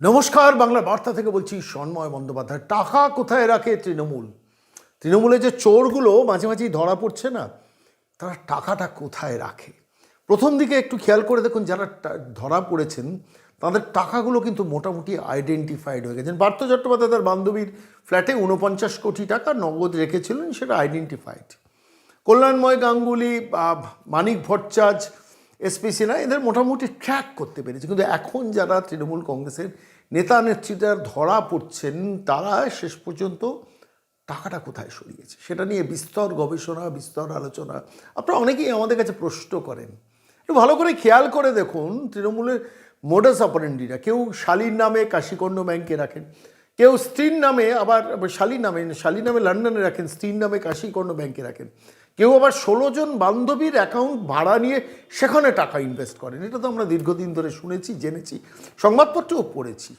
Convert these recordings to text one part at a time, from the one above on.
নমস্কার, বাংলা বার্তা থেকে বলছি সন্ময় বন্দ্যোপাধ্যায়। টাকা কোথায় রাখে তৃণমূল? তৃণমূলে যে চোরগুলো মাঝে মাঝেই ধরা পড়ছে না, তারা টাকাটা কোথায় রাখে? প্রথম দিকে একটু খেয়াল করে দেখুন, যারা ধরা পড়েছেন, তাদের টাকাগুলো কিন্তু মোটামুটি আইডেন্টিফাইড হয়ে গেছেন পার্থ চট্টোপাধ্যায় তার বান্ধবীর ফ্ল্যাটে উনপঞ্চাশ কোটি টাকা নগদ রেখেছিলেন, সেটা আইডেন্টিফাইড কল্যাণময় গাঙ্গুলি মানিক ভট্টাচার্য এসপি সিনহা এদের মোটামুটি ট্র্যাক করতে পেরেছে। কিন্তু এখন যারা তৃণমূল কংগ্রেসের নেতা নেত্রীরা ধরা পড়ছেন, তারা শেষ পর্যন্ত টাকাটা কোথায় সরিয়েছে? সেটা নিয়ে বিস্তর গবেষণা, বিস্তর আলোচনা। আপনারা অনেকেই আমাদের কাছে প্রশ্ন করেন। একটু ভালো করে খেয়াল করে দেখুন, তৃণমূলের মোডাস অপারেন্ডিরা কেউ শালীর নামে কাশীকর্ণ ব্যাংকে রাখেন, কেউ স্ত্রীর নামে আবার শালী নামে শালী নামে লন্ডনে রাখেন, স্ত্রীর নামে কাশীকর্ণ ব্যাংকে রাখেন। কেউ আবার ষোলো জন বান্ধবীর অ্যাকাউন্ট ভাড়া নিয়ে সেখানে টাকা ইনভেস্ট করেন। এটা তো আমরা দীর্ঘদিন ধরে শুনেছি, জেনেছি, সংবাদপত্রেও পড়েছি।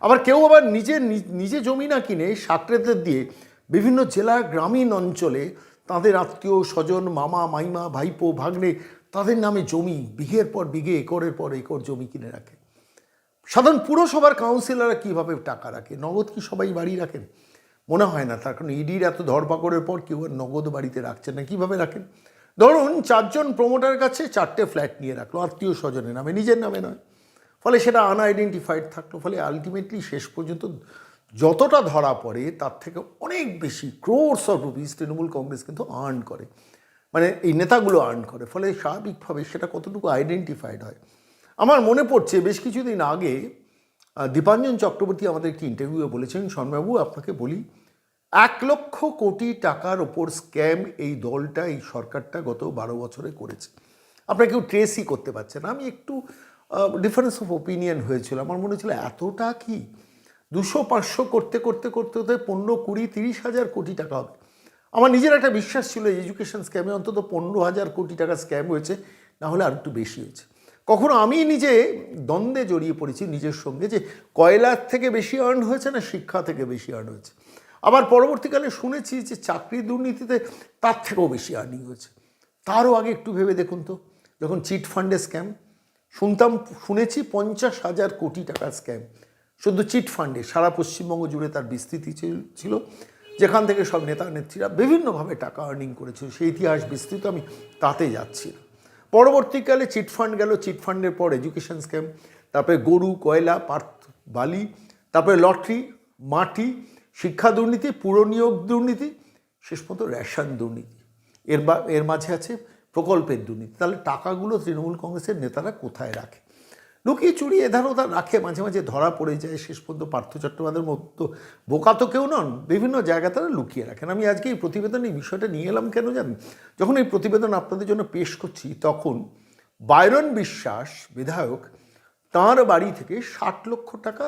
আবার কেউ আবার নিজে নিজে জমি না কিনে সাকরেদের দিয়ে বিভিন্ন জেলা গ্রামীণ অঞ্চলে তাদের আত্মীয় স্বজন, মামা, মাইমা, ভাইপো, ভাগ্নে তাদের নামে জমি, বিঘের পর বিঘে, একরের পর একর জমি কিনে রাখে। সাধারণ পুরসভার কাউন্সিলররা কীভাবে টাকা রাখে? নগদ কি সবাই বাড়ি রাখেন? মনে হয় না। তার কারণ ইডির এত ধরপাকড়ের পর কেউ আর নগদ বাড়িতে রাখছেন না। কীভাবে রাখেন? ধরুন চারজন প্রমোটার কাছে চারটে ফ্ল্যাট নিয়ে রাখল, আত্মীয় স্বজনের নামে, নিজের নামে নয়। ফলে সেটা আনআইডেন্টিফাইড থাকল। ফলে আলটিমেটলি শেষ পর্যন্ত যতটা ধরা পড়ে, তার থেকে অনেক বেশি ক্রোর্স অফ রুপিস তৃণমূল কংগ্রেস কিন্তু আর্ন করে। মানে এই নেতাগুলো আর্ন করে। ফলে স্বাভাবিকভাবে সেটা কতটুকু আইডেন্টিফাইড হয়? আমার মনে পড়ছে, বেশ কিছুদিন আগে দীপাঞ্জন চক্রবর্তী আমাদের একটি ইন্টারভিউয়ে বলেছেন শর্মাবাবু আপনাকে বলি, এক লক্ষ কোটি টাকার ওপর স্ক্যাম এই দলটা, এই সরকারটা গত বারো বছরে করেছে। আপনারা কেউ ট্রেসই করতে পারছে না। আমি একটু ডিফারেন্স অফ ওপিনিয়ন হয়েছিল। আমার মনে হচ্ছিল এতটা কি? দুশো, পাঁচশো করতে করতে করতে করতে পনেরো, কুড়ি, তিরিশ হাজার কোটি টাকা হবে। আমার নিজের একটা বিশ্বাস ছিল এডুকেশন স্ক্যামে অন্তত পনেরো হাজার কোটি টাকা স্ক্যাম হয়েছে না হলে আর একটু বেশি হয়েছে। কখনো আমি নিজে দ্বন্দ্বে জড়িয়ে পড়েছি নিজের সঙ্গে যে কয়লার থেকে বেশি আর্ন হয়েছে না শিক্ষা থেকে বেশি আর্ন হয়েছে। আবার পরবর্তীকালে শুনেছি যে চাকরি দুর্নীতিতে তার থেকেও বেশি আর্নিং হয়েছে। তারও আগে একটু ভেবে দেখুন তো, যখন চিট ফান্ডে স্ক্যাম শুনতাম, শুনেছি পঞ্চাশ হাজার কোটি টাকার স্ক্যাম শুধু চিট ফান্ডে, সারা পশ্চিমবঙ্গ জুড়ে তার বিস্তৃতি ছিল- যেখান থেকে সব নেতা নেত্রীরা বিভিন্নভাবে টাকা আর্নিং করেছিল। সেই ইতিহাস বিস্তৃত, আমি তাতে যাচ্ছি না। পরবর্তীকালে চিটফান্ড গেল চিটফান্ডের পর এডুকেশন স্ক্যাম, তারপরে গরু, কয়লা পার্থ বালি, তারপরে লটারি, মাটি, শিক্ষা দুর্নীতি পুরনিয়োগ দুর্নীতি, শেষ পর্যন্ত রেশন দুর্নীতি। এর বা, এর মাঝে আছে প্রকল্পের দুর্নীতি। তাহলে টাকাগুলো তৃণমূল কংগ্রেসের নেতারা কোথায় রাখে? লুকিয়ে চুরিয়ে এধার ওধার রাখে, মাঝে মাঝে ধরা পড়ে যায়, শেষ পর্যন্ত পার্থ চট্টোপাধ্যায়ের মতো। বোকা তো কেউ নন, বিভিন্ন জায়গা তারা লুকিয়ে রাখেন। আমি আজকে এই প্রতিবেদন, এই বিষয়টা নিয়ে এলাম কেন জানেন? যখন এই প্রতিবেদন আপনাদের জন্য পেশ করছি, তখন বাইরন বিশ্বাস, বিধায়ক, তাঁর বাড়ি থেকে ষাট লক্ষ টাকা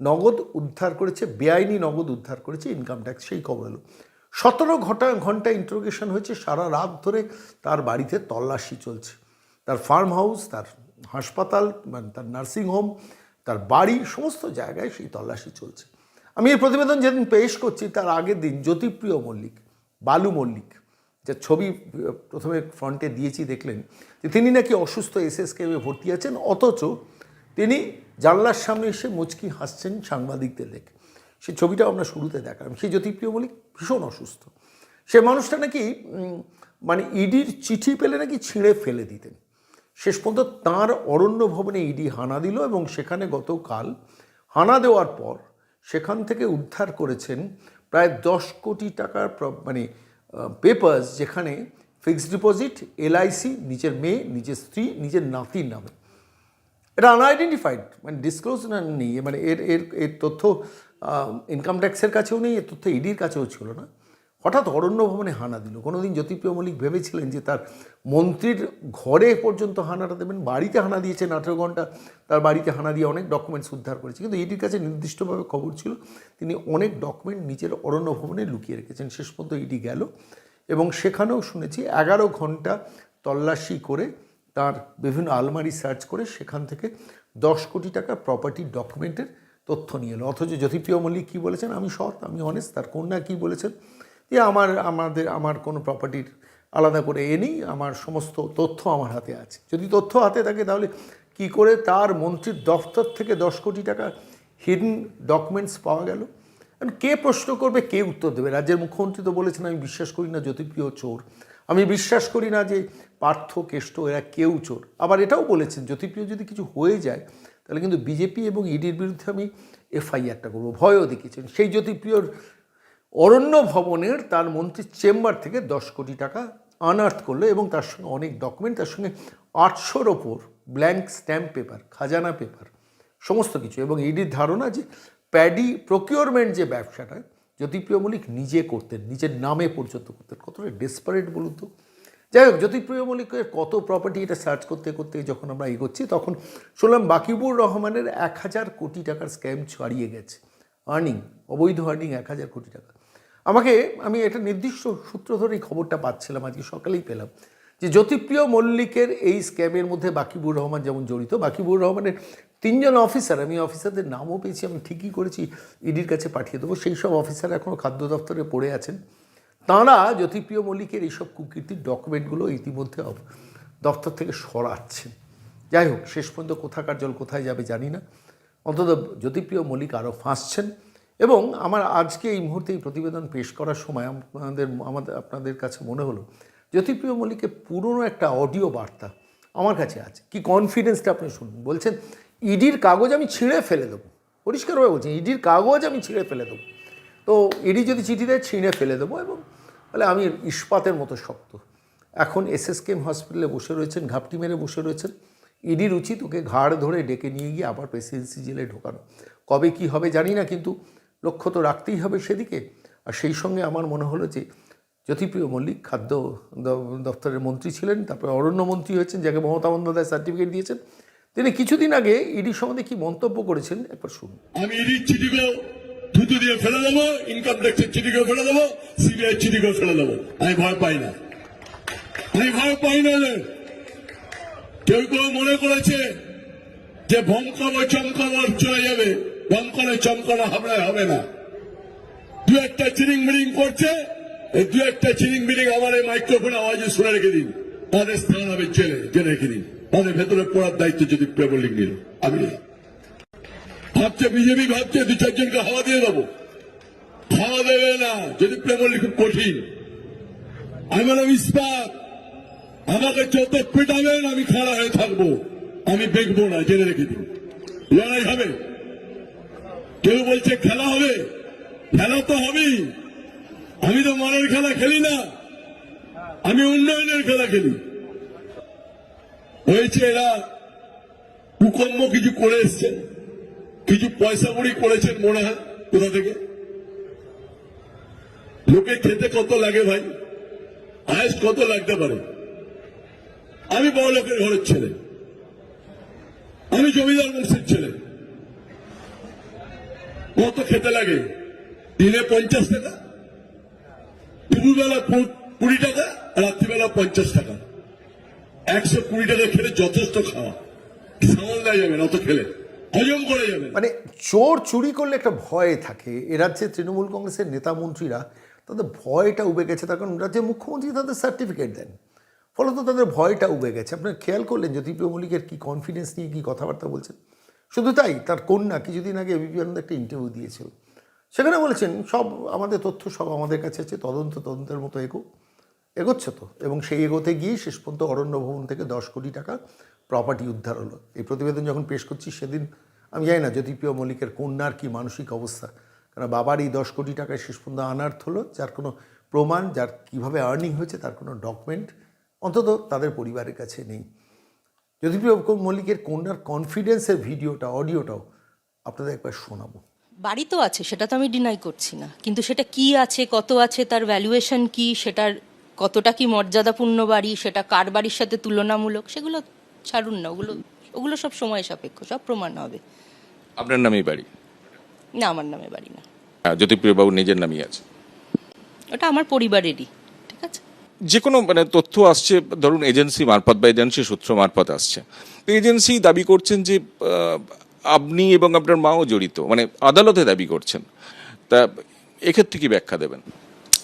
নগদ উদ্ধার করেছে, বেআইনি নগদ উদ্ধার করেছে ইনকাম ট্যাক্স সেই খবর এলো। সতেরো ঘণ্টা ঘণ্টা ইন্টারোগেশন হয়েছে, সারা রাত ধরে তার বাড়িতে তল্লাশি চলছে। তার ফার্ম হাউস তার হাসপাতাল মানে তার নার্সিং হোম, তার বাড়ি, সমস্ত জায়গায় সেই তল্লাশি চলছে। আমি এই প্রতিবেদন যেদিন পেশ করছি, তার আগের দিন জ্যোতিপ্রিয় মল্লিক, বালু মল্লিক, যে ছবি প্রথমে ফ্রন্টে দিয়েছি, দেখলেন, যে তিনি নাকি অসুস্থ এসএসকেমে ভর্তি আছেন, অথচ তিনি জানলার সামনে এসে মুচকি হাসছেন সাংবাদিকদের দেখে সেই ছবিটাও আমরা শুরুতে দেখালাম। সেই জ্যোতিপ্রিয় মল্লিক ভীষণ অসুস্থ। সে মানুষটা নাকি মানে ইডির চিঠি পেলে নাকি ছিঁড়ে ফেলে দিতেন। শেষ পর্যন্ত তাঁর অরণ্য ভবনে ইডি হানা দিল এবং সেখানে গতকাল হানা দেওয়ার পর সেখান থেকে উদ্ধার করেছেন প্রায় দশ কোটি টাকার মানে পেপার্স যেখানে ফিক্সড ডিপোজিট এলআইসি নিজের মেয়ে, নিজের স্ত্রী, নিজের নাতির নামে। এটা আনআইডেন্টিফাইড মানে ডিসক্লোজ নেই। মানে এর এর এর তথ্য ইনকাম ট্যাক্সের কাছেও নেই, এর তথ্য ইডির কাছেও ছিল না। হঠাৎ অরণ্য ভবনে হানা দিল। কোনোদিন জ্যোতিপ্রিয় মল্লিক ভেবেছিলেন যে তার মন্ত্রীর ঘরে পর্যন্ত হানাটা দেবেন, বাড়িতে হানা দিয়েছেন আঠেরো ঘণ্টা, তার বাড়িতে হানা দিয়ে অনেক ডকুমেন্টস উদ্ধার করেছে। কিন্তু এটির কাছে নির্দিষ্টভাবে খবর ছিল, তিনি অনেক ডকুমেন্ট নিজের অরণ্য ভবনে লুকিয়ে রেখেছেন। শেষ পর্যন্ত এটি গেল এবং সেখানেও শুনেছি এগারো ঘণ্টা তল্লাশি করে তার বিভিন্ন আলমারি সার্চ করে সেখান থেকে দশ কোটি টাকার প্রপার্টি ডকুমেন্টের তথ্য নিয়ে এলো। অথচ জ্যোতিপ্রিয় মল্লিক কী বলেছেন? আমি সৎ, আমি অনেস্ট তার কন্যা কী বলেছেন? যে আমার, আমাদের, আমার কোনো প্রপার্টির আলাদা করে এ নেই, আমার সমস্ত তথ্য আমার হাতে আছে। যদি তথ্য হাতে থাকে তাহলে কি করে তার মন্ত্রীর দফতর থেকে দশ কোটি টাকা হিডেন ডকুমেন্টস পাওয়া গেল? এখন কে প্রশ্ন করবে, কে উত্তর দেবে? রাজ্যের মুখ্যমন্ত্রী তো বলেছেন, আমি বিশ্বাস করি না জ্যোতিপ্রিয় চোর। আমি বিশ্বাস করি না যে পার্থ, কেষ্ট এরা কেউ চোর। আবার এটাও বলেছেন, জ্যোতিপ্রিয় যদি কিছু হয়ে যায়, তাহলে কিন্তু বিজেপি এবং ইডির বিরুদ্ধে আমি এফআইআরটা করব। ভয়ও দেখিয়েছেন। সেই জ্যোতিপ্রিয়র অরণ্য ভবনের তার মন্ত্রীর চেম্বার থেকে দশ কোটি টাকা আনার্থ করল এবং তার সঙ্গে অনেক ডকুমেন্ট তার সঙ্গে আটশোর ওপর ব্ল্যাঙ্ক স্ট্যাম্প পেপার খাজানা পেপার সমস্ত কিছু। এবং ইডির ধারণা যে প্যাডি প্রকিউরমেন্ট যে ব্যবসাটা, জ্যোতিপ্রিয় মল্লিক নিজে করতেন, নিজের নামে পর্যন্ত করতেন। কতটা ডেসপারেট বলুন তো। যাই হোক, জ্যোতিপ্রিয় মল্লিকের কত প্রপার্টি এটা সার্চ করতে করতে যখন আমরা এগোচ্ছি, তখন শুনলাম বাকিবুর রহমানের এক হাজার কোটি টাকার স্ক্যাম ছাড়িয়ে গেছে। আর্নিং অবৈধ আর্নিং এক হাজার কোটি টাকা। আমাকে, আমি একটা নির্দিষ্ট সূত্র ধরে এই খবরটা পাচ্ছিলাম, আজকে সকালেই পেলাম, যে জ্যোতিপ্রিয় মল্লিকের এই স্ক্যামের মধ্যে বাকিবুর রহমান যেমন জড়িত, বাকিবুর রহমানের তিনজন অফিসার আমি অফিসারদের নামও পেয়েছি, আমি ঠিকই করেছি, ইডির কাছে পাঠিয়ে দেবো, সেই সব অফিসার এখনও খাদ্য দপ্তরে পড়ে আছেন। তাঁরা জ্যোতিপ্রিয় মল্লিকের এইসব কুকীর্তির ডকুমেন্টগুলো ইতিমধ্যে দপ্তর থেকে সরাচ্ছেন। যাই হোক, শেষ পর্যন্ত কোথাকার জল কোথায় যাবে জানি না। অন্তত জ্যোতিপ্রিয় মল্লিক আরও ফাঁসছেন। এবং আমার আজকে এই মুহূর্তে এই প্রতিবেদন পেশ করার সময় আমাদের আমাদের, আপনাদের কাছে মনে হলো, জ্যোতিপ্রিয় মল্লিকের পুরনো একটা অডিও বার্তা আমার কাছে আছে। কি কনফিডেন্সটা আপনি শুনুন। বলছেন, ইডির কাগজ আমি ছিঁড়ে ফেলে দেবো। পরিষ্কারভাবে বলছেন ইডির কাগজ আমি ছিঁড়ে ফেলে দেবো। তো ইডি যদি চিঠি দেয়, ছিঁড়ে ফেলে দেবো এবং বলে আমি ইস্পাতের মতো শক্ত। এখন এসএসকেএম হসপিটালে বসে রয়েছেন, ঘাপটি মেরে বসে রয়েছেন। ইডির উচিত ওকে ঘাড় ধরে ডেকে নিয়ে গিয়ে আবার প্রেসিডেন্সি জেলে ঢোকানো। কবে কি হবে জানি না, কিন্তু লক্ষ্য তো রাখতেই হবে সেদিকে। আর সেই সঙ্গে আমার মনে হলো যে, জ্যোতিপ্রিয় মল্লিক, খাদ্য দপ্তরের মন্ত্রী ছিলেন, তারপরে অরণ্য মন্ত্রী হয়েছেন, যাকে মমতা বন্দ্যোপাধ্যায় সার্টিফিকেট দিয়েছেন। তিনি কিছুদিন আগে ইডি সম্বন্ধে কি মন্তব্য করেছেন, একবার শুনুন। আমি ইডির চিঠিগুলো থুতু দিয়ে ফেলে দেবো ইনকাম ট্যাক্সের চিঠিগুলো ফেলে দেবো সিবিআই চিঠিগুলো ফেলে দেবো। আমি ভয় পাই না। আমি ভয় পাই না। কেউ কেউ মনে করেছে যে ভঙ্কর চমকাবার চলে যাবে। ভঙ্করে চমকানো হাবড়ায় হবে না। দু একটা চিরিং মিরিং করছে, এই দু একটা চিরিং মিরিং আমার এই মাইক্রোফোন আওয়াজে শুনে রেখে দিন। তাদের স্থান হবে জেলে জেনে রেখে দিন। তাদের ভেতরে পড়ার দায়িত্ব যদি প্রেবলিং নিল, আমি ভাবছে বিজেপি, ভাবছে দু চারজনকে হাওয়া দিয়ে দেবো। হাওয়া দেবে না, যদি প্রেমলি খুব কঠিন। আমি বললাম, ইস্পাত, আমাকে যত পেটাবেন আমি খাড়া হয়ে থাকব। আমি দেখব না জেনে রেখে দিন। লড়াই হবে। কেউ বলছে খেলা হবে। খেলা তো হবেই। আমি তো মানের খেলা খেলি না। আমি উন্নয়নের খেলা খেলি। হয়েছে এরা কুকর্ম কিছু করে এসছেন। কিছু পয়সা মুড়ি করেছেন মনে হয় কোথা থেকে। লোকে খেতে কত লাগে ভাই? আয়েস কত লাগতে পারে? আমি বড় লোকের ঘরের ছেলে। আমি জমিদার বংশের ছেলে। কত খেতে লাগে দিনে পঞ্চাশ টাকা দুপুরবেলা কুড়ি টাকা রাত্রিবেলা পঞ্চাশ টাকা একশো কুড়ি টাকা খেলে যথেষ্ট খাওয়া সামাল দেওয়া যাবে না অত খেলে হজম করে যাবে মানে চোর চুরি করলে একটা ভয় থাকে। এ রাজ্যে তৃণমূল কংগ্রেসের নেতা মন্ত্রীরা তাদের ভয়টা উবে গেছে। তার কারণ রাজ্যের মুখ্যমন্ত্রী তাদের সার্টিফিকেট দেন। ফলত তাদের ভয়টা উবে গেছে। আপনার খেয়াল করলেন জ্যোতিপ্রিয় মল্লিকের কী কনফিডেন্স নিয়ে কী কথাবার্তা বলছেন? শুধু তাই, তার কন্যা কিছুদিন আগে এবিপি আনন্দ একটা ইন্টারভিউ দিয়েছিল। সেখানে বলেছেন, সব আমাদের তথ্য সব আমাদের কাছে আছে, তদন্ত তদন্তের মতো এগো, এগোচ্ছে তো। এবং সেই এগোতে গিয়ে শেষ পর্যন্ত অরণ্য ভবন থেকে দশ কোটি টাকা প্রপার্টি উদ্ধার হলো। এই প্রতিবেদন যখন পেশ করছি, সেদিন আমি জানি না জ্যোতিপ্রিয় মল্লিকের কন্যার কি মানসিক অবস্থা। কারণ বাবার এই দশ কোটি টাকায় শেষ পর্যন্ত আনার্থ হলো, যার কোনো প্রমাণ, যার কীভাবে আর্নিং হয়েছে, তার কোনো ডকুমেন্ট অন্তত তাদের পরিবারের কাছে নেই। জ্যোতিপ্রিয় মল্লিকের কন্যার কনফিডেন্সের ভিডিওটা অডিওটাও আপনাদের একবার শোনাবো। বাড়ি তো আছে সেটা তো আমি ডিনাই করছি না। কিন্তু সেটা কি আছে কত আছে তার ভ্যালুয়েশন কি সেটার কতটা কি মর্যাদাপূর্ণ বাড়ি সেটা কার বাড়ির সাথে তুলনামূলক সেগুলো ছাড়ুন না। ওগুলো ওগুলো সব সময় সাপেক্ষ সব প্রমাণ হবে। আপনার নামেই বাড়ি? না আমার নামে বাড়ি না। হ্যাঁ, জ্যোতিপ্রিয় বাবু নিজের নামই আছে? ওটা আমার পরিবারেরই। যে কোনো মানে তথ্য আসছে, ধরুন এজেন্সি মারফত বা এজেন্সি সূত্র মারফত আসছে। তো এজেন্সি দাবি করছেন যে আপনি এবং আপনার মাও জড়িত মানে আদালতে দাবি করছেন। তা এক্ষেত্রে কি ব্যাখ্যা দেবেন?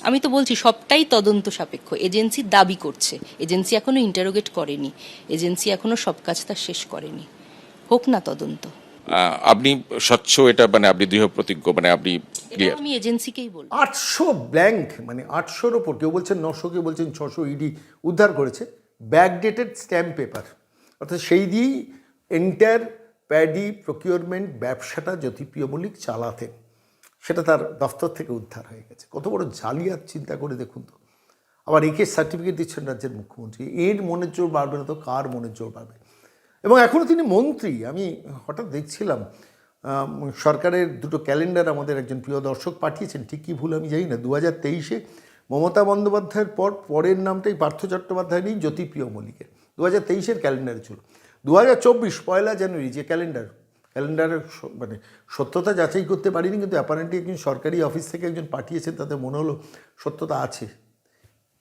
আমি তো বলছি, সবটাই তদন্ত সাপেক্ষ। এজেন্সি দাবি করছে। এজেন্সি এখনও ইন্টারোগেট করেনি। এজেন্সি এখনও সব কাজ তার শেষ করেনি। হোক না তদন্ত। আপনি স্বচ্ছ এটা মানে আপনি দৃঢ় প্রতিজ্ঞ মানে আপনি আমি এজেন্সিকেই বলব। আটশো ব্ল্যাঙ্ক মানে আটশোর ওপর কেউ বলছেন নশো কেউ বলছেন ছশো ইডি উদ্ধার করেছে ব্যাকডেটেড স্ট্যাম্প পেপার অর্থাৎ সেই দিয়েই এন্টায়ার প্যাডি প্রকিউরমেন্ট ব্যবসাটা জ্যোতিপ্রিয় মল্লিক চালাতেন। সেটা তার দফতর থেকে উদ্ধার হয়ে গেছে। কত বড় জালিয়াত চিন্তা করে দেখুন তো। আবার একে সার্টিফিকেট দিচ্ছেন রাজ্যের মুখ্যমন্ত্রী। এর মনের জোর বাড়বে না তো? কার মনের জোর বাড়বে? এবং এখনও তিনি মন্ত্রী। আমি হঠাৎ দেখছিলাম সরকারের দুটো ক্যালেন্ডার আমাদের একজন প্রিয় দর্শক পাঠিয়েছেন। ঠিক কি ভুল আমি জানি না। দু হাজার তেইশে মমতা বন্দ্যোপাধ্যায়ের পর, পরের নামটাই পার্থ চট্টোপাধ্যায় নেই, জ্যোতিপ্রিয় মল্লিকের। দু হাজার তেইশের ক্যালেন্ডার ছিল দু হাজার চব্বিশ, পয়লা জানুয়ারি যে ক্যালেন্ডার ক্যালেন্ডারের মানে সত্যতা যাচাই করতে পারিনি, কিন্তু অ্যাপারেন্টলি একজন সরকারি অফিস থেকে একজন পাঠিয়েছেন, তাতে মনে হলো সত্যতা আছে।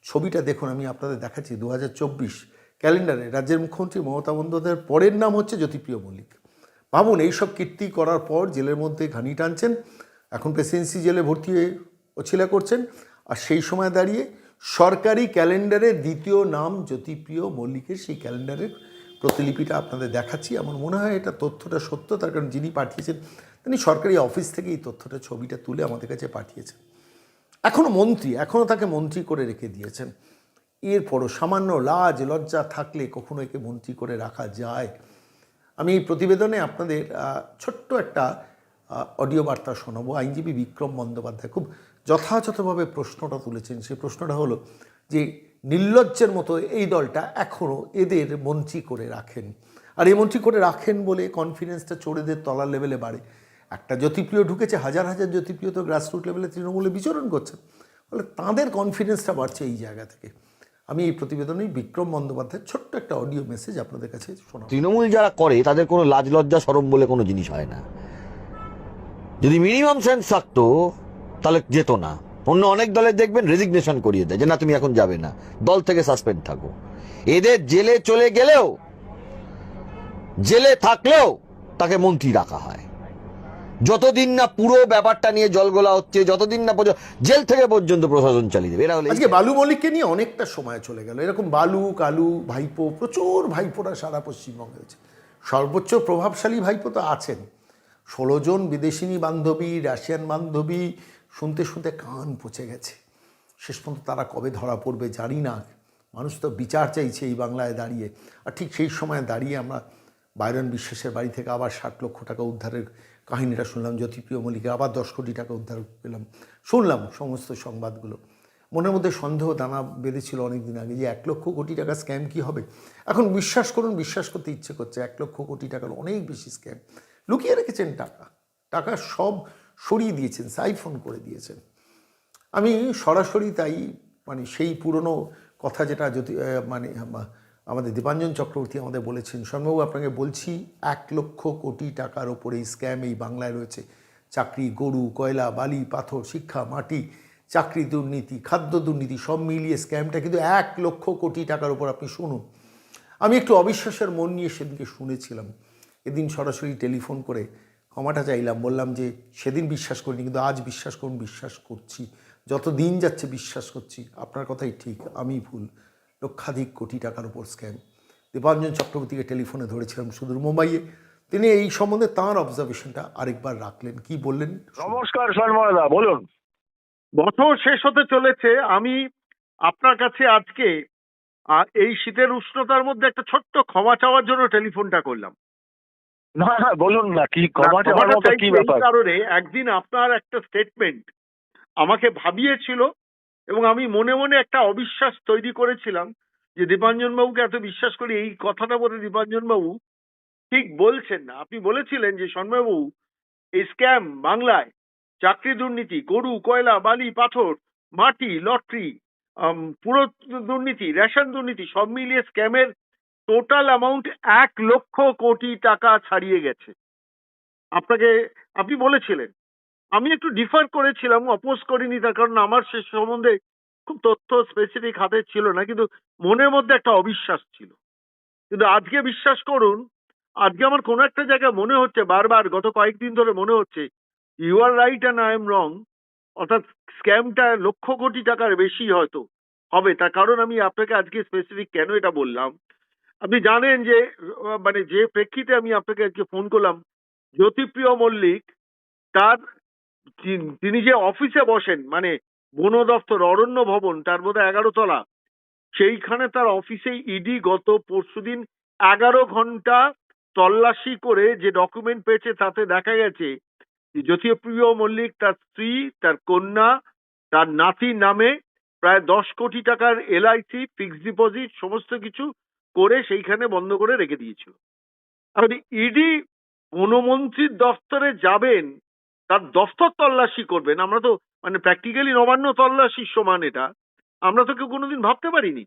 ছবিটা দেখুন, আমি আপনাদের দেখাচ্ছি। দু হাজার চব্বিশ ক্যালেন্ডারে রাজ্যের মুখ্যমন্ত্রী মমতা বন্দ্যোপাধ্যায়ের পরের নাম হচ্ছে জ্যোতিপ্রিয় মল্লিক। ভাবুন, এইসব কীর্তি করার পর জেলের মধ্যে ঘানি টানছেন, এখন প্রেসিডেন্সি জেলে ভর্তি হয়ে অছিলা করছেন, আর সেই সময় দাঁড়িয়ে সরকারি ক্যালেন্ডারে দ্বিতীয় নাম জ্যোতিপ্রিয় মল্লিকের সেই ক্যালেন্ডারের প্রতিলিপিটা আপনাদের দেখাচ্ছি। আমার মনে হয় এটা তথ্যটা সত্য, তার কারণ যিনি পাঠিয়েছেন, তিনি সরকারি অফিস থেকে এই তথ্যটা, ছবিটা তুলে আমাদের কাছে পাঠিয়েছেন। এখনও মন্ত্রী এখনও তাকে মন্ত্রী করে রেখে দিয়েছেন। এরপরও সামান্য লাজ, লজ্জা থাকলে কখনো একে মন্ত্রী করে রাখা যায়। আমি এই প্রতিবেদনে আপনাদের ছোট্ট একটা অডিও বার্তা শোনাবো। আইনজীবী বিক্রম বন্দ্যোপাধ্যায় খুব যথাযথভাবে প্রশ্নটা তুলেছেন। সেই প্রশ্নটা হলো যে, নির্লজ্জের মতো এই দলটা এখনও এদের মন্ত্রী করে রাখেন। আর এই মন্ত্রী করে রাখেন বলে কনফিডেন্সটা চোরেদের তলার লেভেলে বাড়ে। একটা জ্যোতিপ্রিয় ঢুকেছে, হাজার হাজার জ্যোতিপ্রিয় তো গ্রাসরুট লেভেলে তৃণমূলে বিচরণ করছেন ফলে তাঁদের কনফিডেন্সটা বাড়ছে এই জায়গা থেকে। আমি এই প্রতিবেদনেই বিক্রম বন্দ্যোপাধ্যায়ের ছোট্ট একটা অডিও মেসেজ আপনাদের কাছে শোনাব। তৃণমূল যারা করে, তাদের কোনো লাজ লজ্জা সরম বলে কোনো জিনিস হয় না। যদি মিনিমাম সেন্স থাকতো, তাহলে যেত না। অন্য অনেক দলের দেখবেন রেজিগনেশন করিয়ে দেয়, যে না, তুমি এখন যাবে না। দল থেকে সাসপেন্ড থাকো। এদের জেলে চলে গেলেও, জেলে থাকলেও তাকে মন্ত্রী রাখা হয়। যতদিন না পুরো ব্যাপারটা নিয়ে জলগোলা হচ্ছে যতদিন না পর্যন্ত জেল থেকে পর্যন্ত প্রশাসন চালিয়ে দেবে। এরা হলে আজকে বালু মল্লিককে নিয়ে অনেকটা সময় চলে গেল। এরকম বালু কালু ভাইপো প্রচুর ভাইপোরা সারা পশ্চিমবঙ্গে হয়েছে সর্বোচ্চ প্রভাবশালী ভাইপো তো আছেন। ষোলো জন বিদেশিনী বান্ধবী রাশিয়ান বান্ধবী শুনতে শুনতে কান পচে গেছে। শেষ পর্যন্ত তারা কবে ধরা পড়বে জানি না। মানুষ তো বিচার চাইছে এই বাংলায় দাঁড়িয়ে। আর ঠিক সেই সময় দাঁড়িয়ে আমরা বাইরন বিশ্বাসের বাড়ি থেকে আবার ষাট লক্ষ টাকা উদ্ধারের কাহিনীটা শুনলাম, জ্যোতিপ্রিয় মল্লিকের আবার দশ কোটি টাকা উদ্ধার পেলাম। শুনলাম সমস্ত সংবাদগুলো। মনের মধ্যে সন্দেহ দানা বেঁধেছিল অনেক দিন আগে যে এক লক্ষ কোটি টাকা স্ক্যাম কি হবে? এখন বিশ্বাস করুন, বিশ্বাস করতে ইচ্ছে করছে। এক লক্ষ কোটি টাকার অনেক বেশি স্ক্যাম। লুকিয়ে রেখেছেন টাকা। টাকা সব সরিয়ে দিয়েছেন, সাইফোন করে দিয়েছেন। আমি সরাসরি তাই মানে সেই পুরনো কথা যেটা যদি মানে আমাদের দীপাঞ্জন চক্রবর্তী আমাদের বলেছেন শর্মাবু আপনাকে বলছি, এক লক্ষ কোটি টাকার ওপরে এই স্ক্যাম এই বাংলায় রয়েছে। চাকরি, গরু, কয়লা, বালি, পাথর, শিক্ষা, মাটি, চাকরি, দুর্নীতি, খাদ্য দুর্নীতি, সব মিলিয়ে স্ক্যামটা কিন্তু এক লক্ষ কোটি টাকার ওপর আপনি শুনুন। আমি একটু অবিশ্বাসের মন নিয়ে সেদিনকে শুনেছিলাম। এদিন সরাসরি টেলিফোন করে ক্ষমাটা চাইলাম, বললাম যে, সেদিন বিশ্বাস করিনি, কিন্তু আজ বিশ্বাস করুন, বিশ্বাস করছি। যত দিন যাচ্ছে, বিশ্বাস করছি। আপনার কথাই ঠিক, আমি ভুল। লক্ষাধিক কোটি টাকার উপর স্ক্যাম দীপাঞ্জন চক্রবর্তীকে টেলিফোনে ধরেছিলাম সুদূর মুম্বাইয়ে। তিনি এই সম্বন্ধে তাঁর অবজারভেশনটা আরেকবার রাখলেন। কি বললেন? নমস্কার সন্ময়দা বলুন। বছর শেষ হতে চলেছে। আমি আপনার কাছে আজকে এই শীতের উষ্ণতার মধ্যে একটা ছোট্ট ক্ষমা চাওয়ার জন্য টেলিফোনটা করলাম। না না বলুন না কি ক্ষমা চাওয়ার কি ব্যাপার? কারণে একদিন আপনার একটা স্টেটমেন্ট আমাকে ভাবিয়েছিল। এবং আমি মনে মনে একটা অবিশ্বাস তৈরি করেছিলাম যে দীপাঞ্জন বাবুকে এত বিশ্বাস করি এই কথাটা বলে দীপাঞ্জন বাবু ঠিক বলছেন না। আপনি বলেছিলেন যে সন্ময়বাবু, এই স্ক্যাম বাংলায়, চাকরি দুর্নীতি, গরু, কয়লা, বালি, পাথর, মাটি, লটারি পুরো দুর্নীতি, রেশন দুর্নীতি সব মিলিয়ে স্ক্যামের টোটাল অ্যামাউন্ট এক লক্ষ কোটি টাকা ছাড়িয়ে গেছে। আপনাকে, আপনি বলেছিলেন আমি একটু ডিফার করেছিলাম অপোজ করিনি তার কারণ আমার সে সম্বন্ধে খুব তথ্য স্পেসিফিক হাতে ছিল না, কিন্তু মনের মধ্যে একটা অবিশ্বাস ছিল। কিন্তু আজকে বিশ্বাস করুন, আজকে আমার কোনো একটা জায়গায় মনে হচ্ছে, বারবার গত কয়েকদিন ধরে মনে হচ্ছে you are right and I am wrong অর্থাৎ স্ক্যামটা লক্ষ কোটি টাকার বেশি হয়তো হবে, তার কারণ আমি আপনাকে আজকে স্পেসিফিক কেন এটা বললাম? আপনি জানেন যে মানে যে প্রেক্ষিতে আমি আপনাকে আজকে ফোন করলাম, জ্যোতিপ্রিয় মল্লিক, তার তিন- যে অফিসে বসেন মানে বন দপ্তর, অরণ্য ভবন, তার মধ্যে এগারো তলা, সেইখানে তার অফিসে ইডি গত পরশুদিন এগারো ঘণ্টা তল্লাশি করে যে ডকুমেন্ট পেয়েছে তাতে দেখা গেছে জ্যোতিপ্রিয় মল্লিক তার স্ত্রী, তার কন্যা, তার নাতির নামে প্রায় দশ কোটি টাকার এলআইসি ফিক্সড ডিপোজিট, সমস্ত কিছু করে সেইখানে বন্ধ করে রেখে দিয়েছিল। ইডি বনমন্ত্রীর দফতরে যাবেন তার দফতর তল্লাশি করবেন। আমরা তো মানে প্র্যাকটিক্যালি নবান্ন তল্লাশির সমান এটা। আমরা তো কেউ কোনোদিন ভাবতে পারিনি।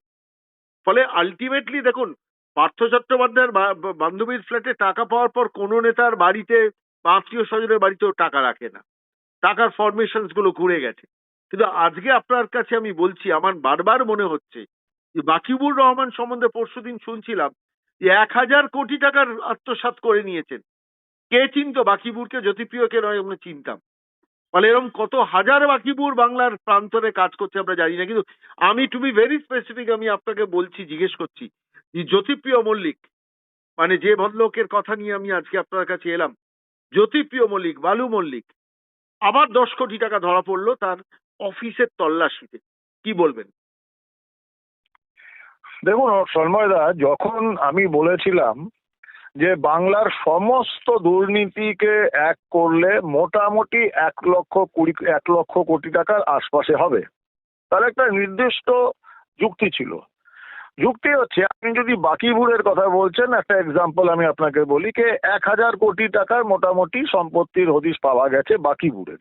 ফলে আলটিমেটলি দেখুন, পার্থ চট্টোপাধ্যায়ের বান্ধবীর ফ্ল্যাটে টাকা পাওয়ার পর কোনো নেতার বাড়িতে বা আত্মীয় স্বজনের বাড়িতেও টাকা রাখে না। টাকার ফরমেশনসগুলো ঘুরে গেছে। কিন্তু আজকে আপনার কাছে আমি বলছি, আমার বারবার মনে হচ্ছে যে বাকিবুর রহমান সম্বন্ধে পরশুদিন শুনছিলাম যে এক হাজার কোটি টাকার আত্মসাৎ করে নিয়েছেন। কে চিনতো বাকিবুরকে জ্যোতিপ্রিয়কে নয়, আমরা চিনতাম। ফলে এরকম কত হাজার বাকিবুর বাংলার প্রান্তরে কাজ করছে আমরা জানি না। কিন্তু আমি টু বি ভেরি স্পেসিফিক আমি আপনাকে বলছি, জিজ্ঞেস করছি জ্যোতিপ্রিয় মল্লিক মানে যে ভদ্রলোকের কথা নিয়ে আমি আজকে আপনার কাছে এলাম, জ্যোতিপ্রিয় মল্লিক, বালু মল্লিক, আবার দশ কোটি টাকা ধরা পড়ল তার অফিসের তল্লাশিতে। কি বলবেন? দেখুন সন্ময়দা যখন আমি বলেছিলাম যে বাংলার সমস্ত দুর্নীতিকে এক করলে মোটামুটি এক লক্ষ কুড়ি, এক লক্ষ কোটি টাকার আশপাশে হবে। তার একটা নির্দিষ্ট যুক্তি ছিল। যুক্তি হচ্ছে, আপনি যদি বাকি বাকিবুরের কথা বলছেন, একটা এক্সাম্পল আমি আপনাকে বলি যে এক হাজার কোটি টাকার মোটামুটি সম্পত্তির হদিশ পাওয়া গেছে বাকি বাকিবুরের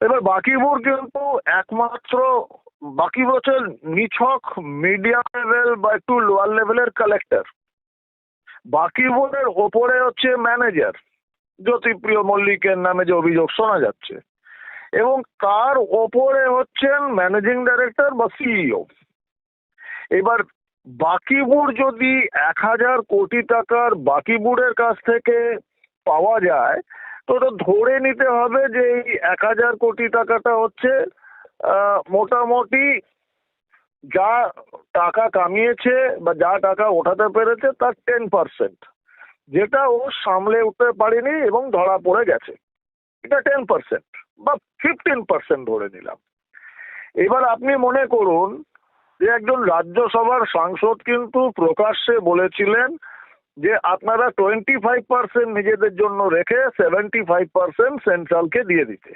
এবার বাকি বাকিবুর কিন্তু একমাত্র বাকিবুর হচ্ছে নিছক মিডিয়াম লেভেল বা একটু লোয়ার লেভেলের কালেক্টর বাকিবুরের ওপরে হচ্ছে ম্যানেজার জ্যোতিপ্রিয় মল্লিকের নামে যে অভিযোগ শোনা যাচ্ছে। এবং তার ওপরে হচ্ছেন ম্যানেজিং ডাইরেক্টর বা সিইও এবার বাকি বাকিবুর যদি এক হাজার কোটি টাকার বাকি বাকিবুরের কাছ থেকে পাওয়া যায়, তো ওটা ধরে নিতে হবে যে এই এক হাজার কোটি টাকাটা হচ্ছে মোটামুটি যা টাকা কামিয়েছে বা যা টাকা ওঠাতে পেরেছে তার টেন পার্সেন্ট যেটা ও সামলে উঠতে পারেনি এবং ধরা পড়ে গেছে। এটা টেন পার্সেন্ট বা ফিফটিন পার্সেন্ট ধরে নিলাম। এবার আপনি মনে করুন যে একজন রাজ্যসভার সাংসদ কিন্তু প্রকাশ্যে বলেছিলেন যে আপনারা টোয়েন্টি ফাইভ পার্সেন্ট নিজেদের জন্য রেখে সেভেন্টি ফাইভ পার্সেন্ট সেন্ট্রালকে দিয়ে দিতে।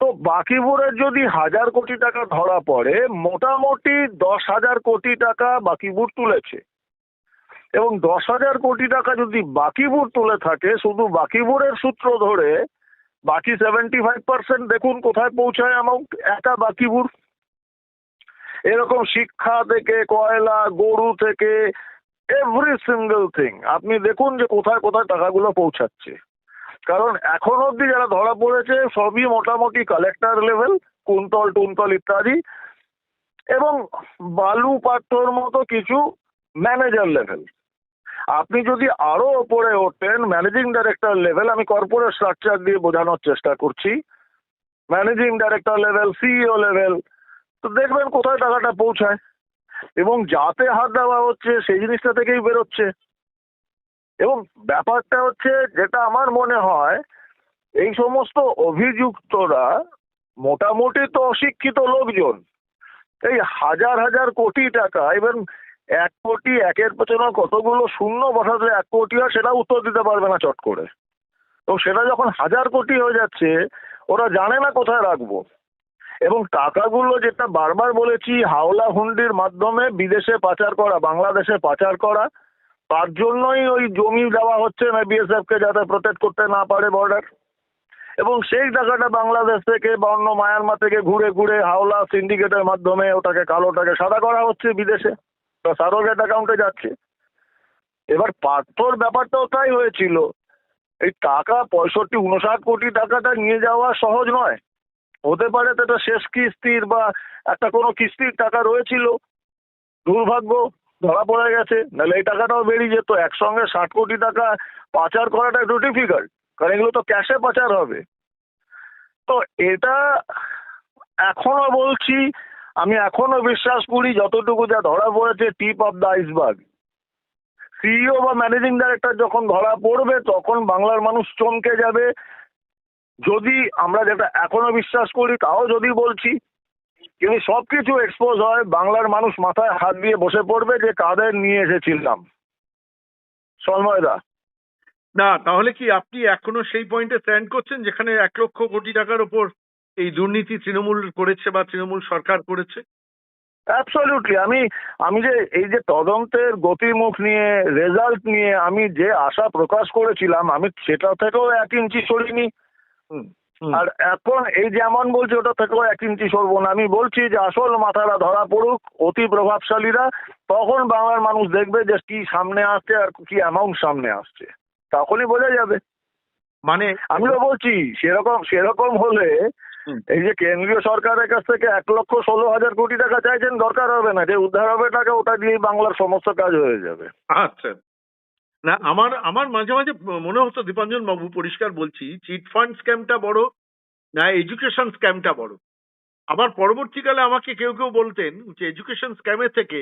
তো বাকিপুরের যদি হাজার কোটি টাকা ধরা পড়ে, মোটামুটি দশ হাজার কোটি টাকা বাকিপুর তুলেছে। এবং দশ হাজার কোটি টাকা যদি বাকিপুর তুলে থাকে, শুধু বাকিপুরের সূত্র ধরে, বাকি সেভেন্টি ফাইভ পার্সেন্ট দেখুন কোথায় পৌঁছায় অ্যামাউন্ট একা বাকিপুর এরকম শিক্ষা থেকে, কয়লা, গরু থেকে এভরি সিঙ্গেল থিং আপনি দেখুন যে কোথায় কোথায় টাকাগুলো পৌঁছাচ্ছে। কারণ এখন অবধি যারা ধরা পড়েছে, সবই মোটামুটি কালেক্টর লেভেল কুন্তল, টুন্তল ইত্যাদি এবং বালু, পাথর মতো কিছু ম্যানেজার লেভেল আপনি যদি আরও ওপরে ওঠেন ম্যানেজিং ডাইরেক্টর লেভেল আমি কর্পোরেট স্ট্রাকচার দিয়ে বোঝানোর চেষ্টা করছি। Managing director level CEO level তো দেখবেন কোথায় টাকাটা পৌঁছায়। এবং যাতে হাত দেওয়া হচ্ছে, সেই জিনিসটা থেকেই বেরোচ্ছে। এবং ব্যাপারটা হচ্ছে যেটা আমার মনে হয়, এই সমস্ত অভিযুক্তরা মোটামুটি তো অশিক্ষিত লোকজন। এই হাজার হাজার কোটি টাকা এবং এক কোটি, একের পেছনে কতগুলো শূন্য বসাতে এক কোটি হয় সেটা উত্তর দিতে পারবে না চট করে। তো সেটা যখন হাজার কোটি হয়ে যাচ্ছে, ওরা জানে না কোথায় রাখব। এবং টাকাগুলো যেটা বারবার বলেছি হাওলা হুন্ডির মাধ্যমে বিদেশে পাচার করা, বাংলাদেশে পাচার করা তার জন্যই ওই জমি দেওয়া হচ্ছে না বিএসএফ কে যাতে প্রোটেক্ট করতে না পারে বর্ডার এবং সেই টাকাটা বাংলাদেশ থেকে বা অন্য মায়ানমার থেকে ঘুরে ঘুরে হাওলা সিন্ডিকেটের মাধ্যমে ওটাকে, কালোটাকে সাদা করা হচ্ছে বিদেশে। সারোগেট অ্যাকাউন্টে যাচ্ছে। এবার পাথর ব্যাপারটাও তাই হয়েছিল। এই টাকা, পঁয়ষট্টি উনষাট কোটি টাকাটা নিয়ে যাওয়া সহজ নয়। হতে পারে তো এটা শেষ কিস্তির বা একটা কোনো কিস্তির টাকা রয়েছিল। দুর্ভাগ্য। ধরা পড়ে গেছে। নাহলে এই টাকাটাও বেরিয়ে যেত। একসঙ্গে ষাট কোটি টাকা পাচার করাটা একটু ডিফিকাল্ট কারণ এগুলো তো ক্যাশে পাচার হবে। তো এটা এখনও বলছি, আমি এখনও বিশ্বাস করি, যতটুকু যা ধরা পড়েছে tip of the iceberg CEO বা ম্যানেজিং ডাইরেক্টর যখন ধরা পড়বে, তখন বাংলার মানুষ চমকে যাবে। যদি আমরা যেটা এখনও বিশ্বাস করি, তাও যদি বলছি কিন্তু সবকিছু এক্সপোজ হয় বাংলার মানুষ মাথায় হাত দিয়ে বসে পড়বে যে কাদের নিয়ে এসেছিলাম। সন্ময়দা না তাহলে কি আপনি এখনও সেই পয়েন্টে স্ট্যান্ড করছেন যেখানে এক লক্ষ কোটি টাকার ওপর এই দুর্নীতি তৃণমূল করেছে বা তৃণমূল সরকার করেছে? অ্যাবসলিউটলি আমি আমি যে এই যে তদন্তের গতিমুখ নিয়ে রেজাল্ট নিয়ে আমি যে আশা প্রকাশ করেছিলাম আমি সেটা থেকেও এক ইঞ্চি সরিনি আর এখন এই যেমন বলছি ওটা থেকেও এক ইঞ্চি সরবো না। আমি বলছি যে আসল মাথারা ধরা পড়ুক অতি প্রভাবশালীরা তখন বাংলার মানুষ দেখবে যে কি সামনে আসছে আর কি অ্যামাউন্ট সামনে আসছে। তখনই বোঝা যাবে। মানে আমিও বলছি সেরকম সেরকম হলে এই যে কেন্দ্রীয় সরকারের কাছ থেকে এক লক্ষ ষোলো হাজার কোটি টাকা চাইছেন দরকার হবে না। যে উদ্ধার হবে টাকা ওটা দিয়েই বাংলার সমস্ত কাজ হয়ে যাবে। আচ্ছা। না, আমার আমার মাঝে মাঝে মনে হতো, দীপাঞ্জন বাবু, পরিষ্কার বলছি, চিট ফান্ড স্ক্যামটা বড়, না, এডুকেশন স্ক্যামটা বড়। আবার পরবর্তীকালে আমাকে কেউ কেউ বলতেন যে, এডুকেশন স্ক্যামের থেকে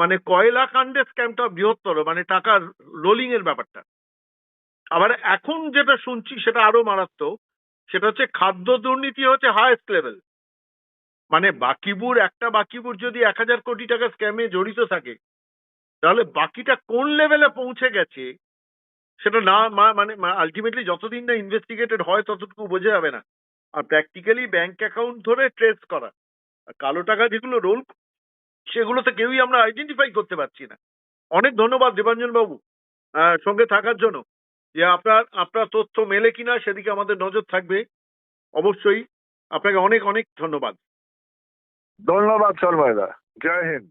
মানে কয়লা কাণ্ডের স্ক্যামটা বৃহত্তর মানে টাকার রোলিং এর ব্যাপারটা। আবার এখন যেটা শুনছি, সেটা আরও মারাত্মক, সেটা হচ্ছে খাদ্য দুর্নীতি হচ্ছে হায়েস্ট লেভেল মানে বাকিবুর, একটা বাকিবুর যদি এক হাজার কোটি টাকা স্ক্যামে জড়িত থাকে তাহলে বাকিটা কোন লেভেলে পৌঁছে গেছে, সেটা না মানে আলটিমেটলি যতদিন না ইনভেস্টিগেটেড হয় ততটুকু বোঝা যাবে না। আর প্র্যাকটিক্যালি ব্যাংক অ্যাকাউন্ট ধরে ট্রেস করা। আর কালো টাকা যেগুলো রোল সেগুলো তো কেউই আমরা আইডেন্টিফাই করতে পারছি না। অনেক ধন্যবাদ দেবাঞ্জন বাবু সঙ্গে থাকার জন্য। যে আপনার আপনার তথ্য মেলে কিনা সেদিকে আমাদের নজর থাকবে। অবশ্যই আপনাকে অনেক অনেক ধন্যবাদ। ধন্যবাদ সন্ময়দা জয় হিন্দ।